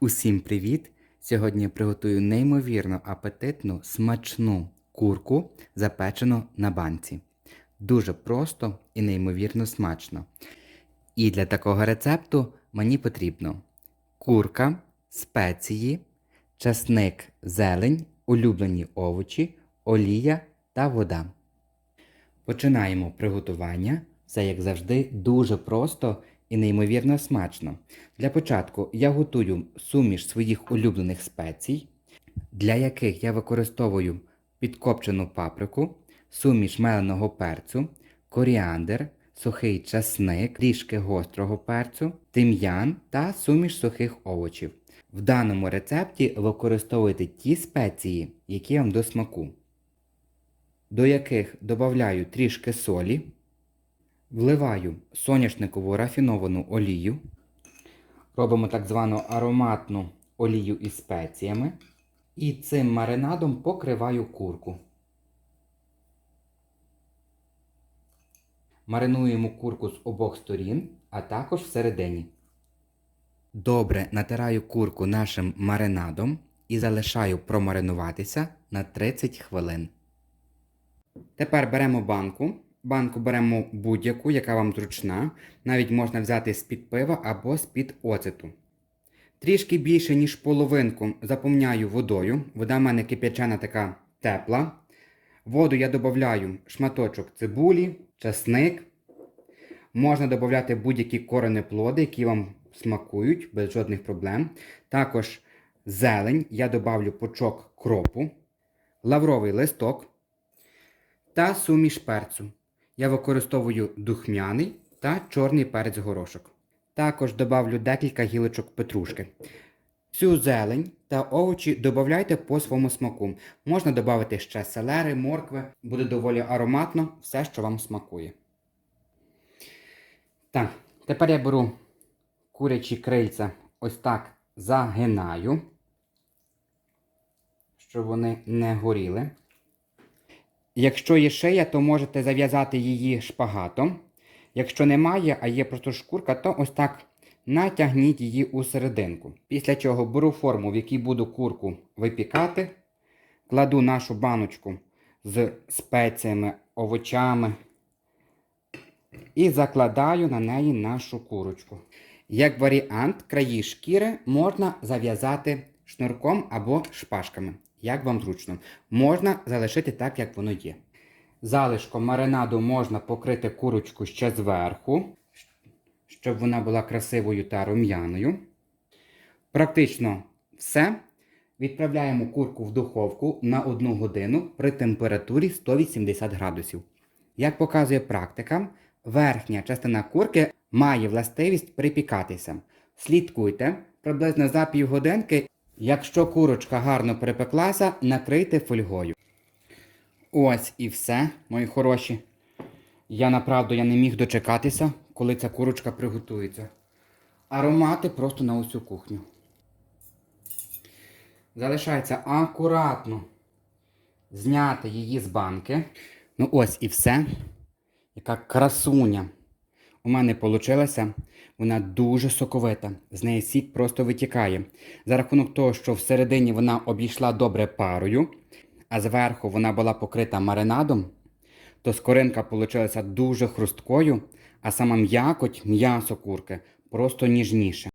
Усім привіт! Сьогодні я приготую неймовірно апетитну смачну курку, запечену на банці. Дуже просто і неймовірно смачно. І для такого рецепту мені потрібно курка, спеції, часник, зелень, улюблені овочі, олія та вода. Починаємо приготування. Все, як завжди, дуже просто і неймовірно смачно. Для початку я готую суміш своїх улюблених спецій, для яких я використовую підкопчену паприку, суміш меленого перцю, коріандр, сухий часник, трішки гострого перцю, тим'ян та суміш сухих овочів. В даному рецепті використовуйте ті спеції, які вам до смаку до яких додаю трішки солі, вливаю соняшникову рафіновану олію, робимо так звану ароматну олію із спеціями, і цим маринадом покриваю курку. Маринуємо курку з обох сторін, а також всередині. Добре натираю курку нашим маринадом і залишаю промаринуватися на 30 хвилин. Тепер беремо банку. Банку беремо будь-яку, яка вам зручна. Навіть можна взяти з-під пива або з-під оцету. Трішки більше, ніж половинку, заповняю водою. Вода в мене кип'ячена така тепла. Воду я додаю шматочок цибулі, часник. Можна додати будь-які коренеплоди, які вам смакують, без жодних проблем. Також зелень, я додавлю пучок кропу, лавровий листок та суміш перцю. Я використовую духмяний та чорний перець горошок. Також добавлю декілька гілочок петрушки. Цю зелень та овочі додавайте по своєму смаку. Можна додати ще селери, моркви, буде доволі ароматно, все, що вам смакує. Так, тепер я беру курячі крильця ось так загинаю, щоб вони не горіли. Якщо є шия, то можете зав'язати її шпагатом. Якщо немає, а є просто шкурка, то ось так натягніть її у серединку. Після чого беру форму, в якій буду курку випікати, кладу нашу баночку з спеціями, овочами і закладаю на неї нашу курочку. Як варіант, краї шкіри можна зав'язати шнурком або шпажками як вам зручно. Можна залишити так, як воно є. Залишком маринаду можна покрити курочку ще зверху, щоб вона була красивою та рум'яною. Практично все. Відправляємо курку в духовку на 1 годину при температурі 180 градусів. Як показує практика, верхня частина курки має властивість припікатися. Слідкуйте приблизно за півгодинки Якщо курочка гарно перепеклася, накрийте фольгою. Ось і все, мої хороші. Я направду я не міг дочекатися, коли ця курочка приготується. Аромати просто на усю кухню. Залишається акуратно зняти її з банки. Ну ось і все. Яка красуня у мене вийшла. Вона дуже соковита, з неї сік просто витікає. За рахунок того, що всередині вона обійшла добре парою, а зверху вона була покрита маринадом, то скоринка получилася дуже хрусткою, а сама м'якоть, м'ясо курки просто ніжніше.